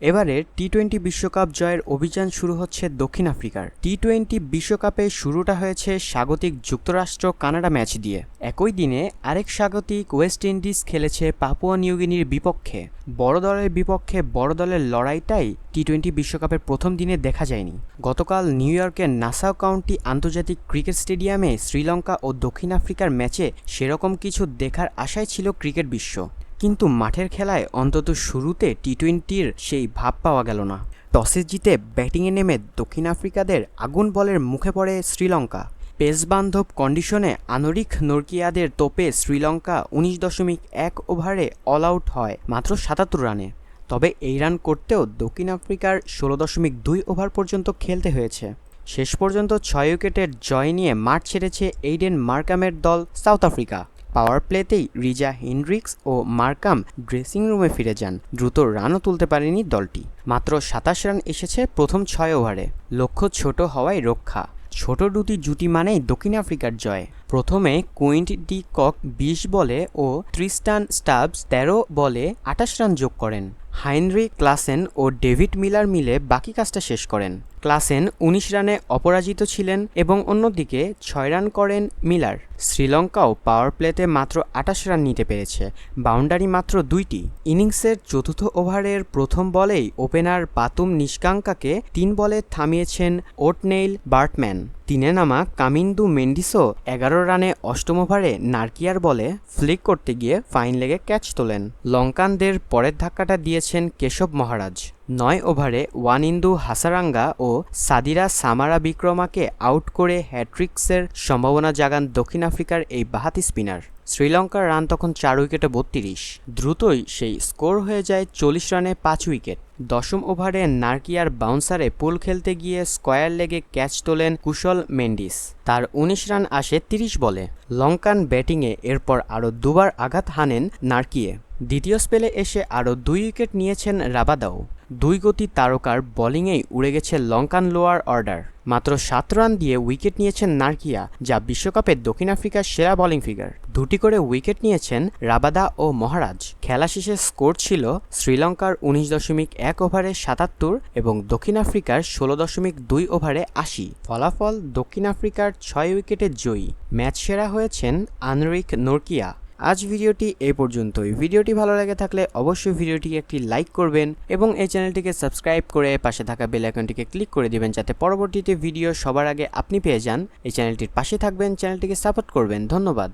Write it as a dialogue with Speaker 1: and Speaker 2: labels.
Speaker 1: এবারে T twenty বিশ্বকাপ জয়ের অভিযান শুরু হচ্ছে দক্ষিণ আফ্রিকার। টি টোয়েন্টি বিশ্বকাপে শুরুটা হয়েছে স্বাগতিক যুক্তরাষ্ট্র কানাডা ম্যাচ দিয়ে। একই দিনে আরেক স্বাগতিক ওয়েস্ট ইন্ডিজ খেলেছে পাপুয়া নিউগিনির বিপক্ষে। বড় দলের বিপক্ষে বড় দলের লড়াইটাই টি টোয়েন্টি বিশ্বকাপের প্রথম দিনে দেখা যায়নি। গতকাল নিউ ইয়র্কের নাসাও কাউন্টি আন্তর্জাতিক ক্রিকেট স্টেডিয়ামে শ্রীলঙ্কা ও দক্ষিণ আফ্রিকার ম্যাচে সেরকম কিছু দেখার আশায় ছিল ক্রিকেট বিশ্ব। কিন্তু মাঠের খেলায় অন্তত শুরুতে টি টোয়েন্টির সেই ভাব পাওয়া গেল না। টসে জিতে ব্যাটিংয়ে নেমে দক্ষিণ আফ্রিকাদের আগুন বলের মুখে পড়ে শ্রীলঙ্কা। পেস বান্ধব কন্ডিশনে আনরিক নর্কিয়াদের তোপে শ্রীলঙ্কা উনিশ দশমিক এক ওভারে অল আউট হয় মাত্র সাতাত্তর রানে। তবে এই রান করতেও দক্ষিণ আফ্রিকার ষোলো দশমিক দুই ওভার পর্যন্ত খেলতে হয়েছে। শেষ পর্যন্ত ছয় উইকেটের জয় নিয়ে মাঠ ছেড়েছে এইডেন মার্কামের দল সাউথ আফ্রিকা। পাওয়ার প্লেতেই রিজা হেনড্রিক্স ও মার্কাম ড্রেসিং রুমে ফিরে যান। দ্রুত রানও তুলতে পারেনি দলটি। মাত্র সাতাশ রান এসেছে প্রথম ছয় ওভারে। লক্ষ্য ছোট হওয়ায় রক্ষা। ছোট দুটি জুটি মানেই দক্ষিণ আফ্রিকার জয়। প্রথমে কুইন্ট ডি কক বিশ বলে ও ট্রিস্টান স্টাবস তেরো বলে আটাশ রান যোগ করেন। হাইনরি ক্লাসেন ও ডেভিড মিলার মিলে বাকি কাজটা শেষ করেন। ক্লাসেন উনিশ রানে অপরাজিত ছিলেন এবং অন্যদিকে ছয় রান করেন মিলার। শ্রীলঙ্কাও পাওয়ার প্লেতে মাত্র আটাশ রান নিতে পেরেছে। বাউন্ডারি মাত্র দুইটি। ইনিংসের চতুর্থ ওভারের প্রথম বলেই ওপেনার পাতুম নিষ্কাঙ্কাকে তিন বলে থামিয়েছেন ওটনেইল বার্টম্যান। তিনে নামা কামিন্দু মেন্ডিসও এগারো রানে অষ্টম ওভারে নারকিয়ার বলে ফ্লিক করতে গিয়ে ফাইন লেগে ক্যাচ তোলেন। লঙ্কানদের পরের ধাক্কাটা দিয়েছেন কেশব মহারাজ। নয় ওভারে ওয়ানিন্দু হাসারাঙ্গা ও সাদিরা সামারা বিক্রমাকে আউট করে হ্যাট্রিক্সের সম্ভাবনা জাগান দক্ষিণ আফ্রিকার এই বাহাতি স্পিনার। শ্রীলঙ্কার রান তখন চার উইকেটে বত্রিশ। দ্রুতই সেই স্কোর হয়ে যায় চল্লিশ রানে পাঁচ উইকেট। দশম ওভারে নার্কিয়ার বাউন্সারে পুল খেলতে গিয়ে স্কোয়ার লেগে ক্যাচ তোলেন কুশল মেন্ডিস। তার উনিশ রান আসে তিরিশ বলে। লঙ্কান ব্যাটিংয়ে এরপর আরও দুবার আঘাত হানেন নার্কিয়ে। দ্বিতীয় স্পেলে এসে আরও দুই উইকেট নিয়েছেন রাবাদাও। দুই গতি তারকার বোলিংয়েই উড়ে গেছে লঙ্কান লোয়ার অর্ডার। মাত্র সাত রান দিয়ে উইকেট নিয়েছেন নার্কিয়া, যা বিশ্বকাপে দক্ষিণ আফ্রিকার সেরা বোলিং ফিগার। দুটি করে উইকেট নিয়েছেন রাবাদা ও মহারাজ। খেলা শেষে স্কোর ছিল শ্রীলঙ্কার উনিশ দশমিক এক ওভারে সাতাত্তর এবং দক্ষিণ আফ্রিকার ষোলো দশমিক দুই ওভারে আশি। ফলাফল দক্ষিণ আফ্রিকার ছয় উইকেটে জয়ী। ম্যাচ সেরা হয়েছেন আনরিক নোরকিয়া। আজ ভিডিওটি এই পর্যন্তই। ভিডিওটি ভালো লাগে থাকলে অবশ্যই ভিডিওটিকে একটি লাইক করবেন এবং এই চ্যানেলটিকে সাবস্ক্রাইব করে পাশে থাকা বেল আইকনটিকে ক্লিক করে দিবেন যাতে পরবর্তীতে ভিডিও সবার আগে আপনি পেয়ে যান। এই চ্যানেলটির পাশে থাকবেন, চ্যানেলটিকে সাপোর্ট করবেন। ধন্যবাদ।